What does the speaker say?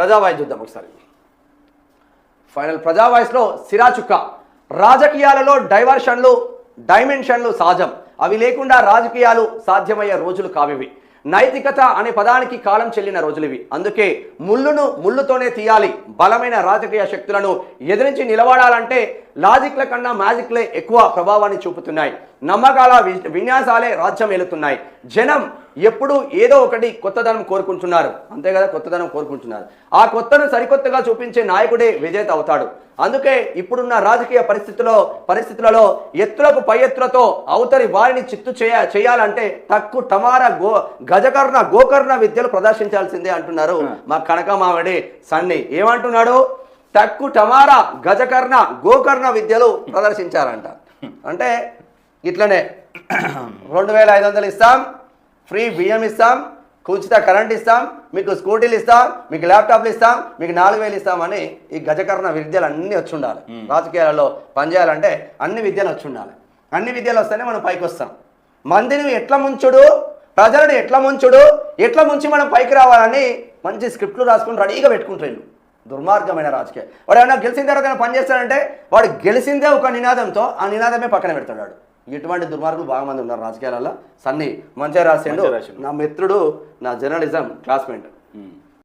ప్రజావాయిస్ చూద్దాం ఒకసారి. ఫైనల్ ప్రజావాయిస్లో సిరాచుక్క. రాజకీయాలలో డైవర్షన్లు డైమెన్షన్లు సహజం. అవి లేకుండా రాజకీయాలు సాధ్యమయ్యే రోజులు కావివి. నైతికత అనే పదానికి కాలం చెల్లిన రోజులు ఇవి అందుకే ముళ్ళును ముళ్ళుతోనే తీయాలి. బలమైన రాజకీయ శక్తులను ఎదిరించి నిలబడాలంటే లాజిక్ల కన్నా మ్యాజిక్లే ఎక్కువ ప్రభావాన్ని చూపుతున్నాయి. నమ్మకాల వి- విన్యాసాలే రాజ్యం ఏలుతున్నాయి. జనం ఎప్పుడు ఏదో ఒకటి కొత్తదనం కోరుకుంటున్నారు. అంతే కదా కొత్తదనం కోరుకుంటున్నారు. ఆ కొత్తను సరికొత్తగా చూపించే నాయకుడే విజేత అవుతాడు. అందుకే ఇప్పుడున్న రాజకీయ పరిస్థితుల్లో పరిస్థితులలో ఎత్తులకు పై ఎత్తులతో అవతరి వారిని చిత్తు చేయ చేయాలంటే తక్కు టమారా గో గజకర్ణ గోకర్ణ విద్యలు ప్రదర్శించాల్సిందే అంటున్నారు మా కనక మామిడి సన్ని. ఏమంటున్నాడు? తక్కు టమారా గజకర్ణ గోకర్ణ విద్యలు ప్రదర్శించారంట. అంటే ఇట్లనే రెండు వేల ఐదు వందలు ఇస్తాం ఫ్రీ బియ్యం ఇస్తాం ఉచిత కరెంట్ ఇస్తాం మీకు స్కూటీలు ఇస్తాం మీకు ల్యాప్టాప్లు ఇస్తాం మీకు నాలుగు వేలు ఇస్తామని ఈ గజకర్ణ విద్యలు అన్నీ వచ్చి ఉండాలి రాజకీయాలలో పనిచేయాలంటే అన్ని విద్యలు వచ్చి ఉండాలి అన్ని విద్యలు వస్తేనే మనం పైకి వస్తాం మందిని ఎట్లా ముంచుడు? ప్రజలను ఎట్లా ముంచుడు ఎట్లా ముంచి మనం పైకి రావాలని మంచి స్క్రిప్ట్లు రాసుకుని రెడీగా పెట్టుకుంటారు. దుర్మార్గమైన రాజకీయం వాడు ఏమైనా గెలిచిన తర్వాత ఏమైనా పని చేస్తాడంటే వాడు గెలిచిందే ఒక నినాదంతో ఆ నినాదమే పక్కన పెడతాడు ఇటువంటి దుర్మార్గులు బాగా మంది ఉన్నారు రాజకీయాలలో సన్ని మంచిగా రాసిండు. నా మిత్రుడు నా జర్నలిజం క్లాస్మేట్.